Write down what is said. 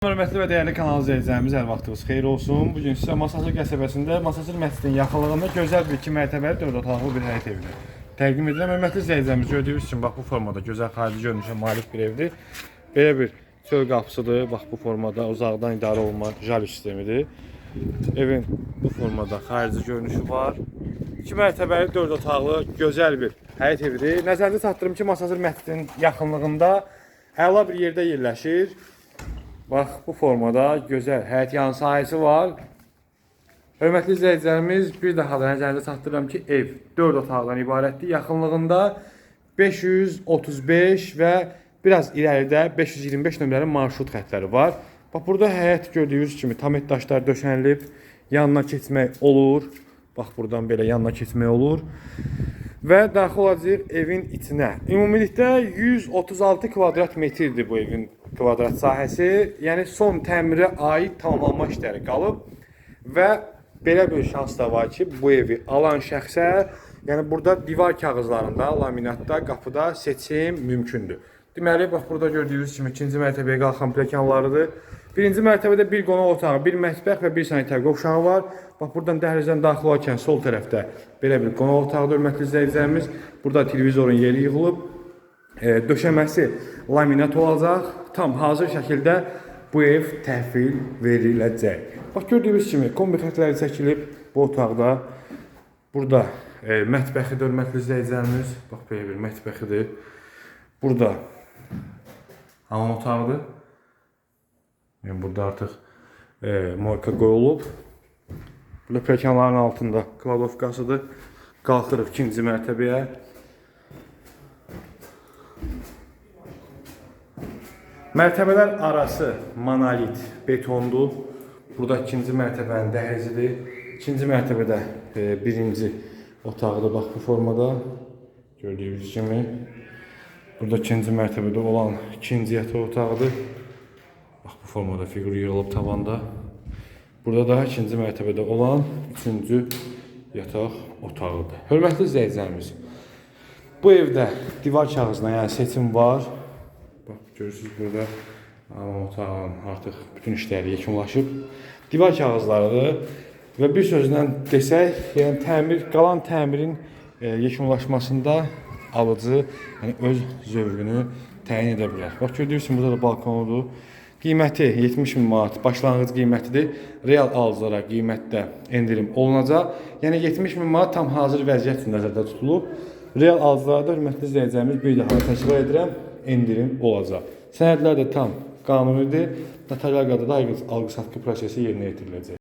Hörmətli və dəyərli kanal izləyicilərimiz, hər vaxtınız xeyir olsun. Bu gün sizə Masazır qəsəbəsində Masazır məscidinin yaxınlığında gözəl bir 2 mərtəbəli 4 otaqlı bir həyət evini təqdim edirəm. Hörmətli izləyicilərimiz, gördüyünüz kimi bax bu formada gözəl xarici görünüşə malik bir evdir. Belə bir çöl qapısıdır. Bax bu formada uzaqdan idarə olunma jali sistemidir. Evin bu formada xarici görünüşü var. 2 mərtəbəli 4 otaqlı gözəl bir həyət evidir. Nəzərinizə çatdırım ki, Masazır məscidinin yaxınlığında əla bir yerdə yerləşir. Bax bu formada gözəl həyət yanı sahəsi var. Hörmətli izləyicilərimiz, bir daha da nəzərinizə çatdırıram ki, ev 4 otaqdan ibarətdir. Yaxınlığında 535 və biraz irəlidə 525 nömrəli marşrut xəttləri var. Bax burada həyət gördüyünüz kimi tamet daşlar döşənilib, yanına keçmək olur. Bax buradan belə yanına keçmək olur. Və daxil olacağıq evin içinə. Ümumilikdə 136 kvadrat metrdir bu evin kvadrat sahəsi. Yəni son təmirə aid tamamlanma işləri qalıb və belə bir şans da var ki, bu evi alan şəxsə, yəni burada divar kağızlarında, laminatda, qapıda seçim mümkündür. Deməli, bax burada gördüyünüz kimi ikinci mərtəbəyə qalxan pləkanlarıdır. Birinci mərtəbədə bir qonaq otağı, bir mətbəx və bir sanitar qovşağı var. Bax buradan dəhlizdən daxil olarkən sol tərəfdə belə bir qonaq otağı hörmətli izləyicilərimiz. Burada televizorun yeri yığılıb. E, döşəməsi laminat olacaq. Tam hazır şəkildə bu ev təhvil veriləcək. Bax gördüyünüz kimi kombi xətləri çəkilib bu otaqda. Burada e, mətbəxidir hörmətli izləyicilərimiz. Bax belə bir mətbəxidir. Burada hamam otağıdır. Yəni burada artıq e, moyka qoyulub. Burada pləkanların altında kladovkasıdır. Qalxırıq ikinci mərtəbəyə. Mərtəbələr arası monolit betondur. Burada ikinci mərtəbənin dəhlizidir. İkinci mərtəbədə e, birinci otaqdır bax bu formada. Gördüyünüz kimi. Burada ikinci mərtəbədə olan ikinci yataq otağıdır. Bax bu formada fiqur yığılıb tavanda. Burada da ikinci mərtəbədə olan üçüncü yataq otağıdır. Hörmətli izləyicilərimiz, bu evdə divar kağızına yəni seçim var. Bax görürsüz burada hamam otağının artıq bütün işləri yekunlaşıb. Divar kağızlarıdır və bir sözlə desək, yəni təmir qalan təmirin e, yekunlaşmasında alıcı yəni öz zövqünü təyin edə bilər. Bax gördüyünüz kimi burada da balkonudur. Qiyməti 70 min manat başlanğıc qiymətidir. Real alıcılara qiymətdə endirim olunacaq. Yəni 70 min manat tam hazır vəziyyət üçün nəzərdə tutulub. Real alıcılarda hörmətli izləyicilərimiz bir daha təkrar edirəm, endirim olacaq. Sənədlər də tam qanunidir. Notarial qaydada alqı-satqı prosesi yerinə yetiriləcək.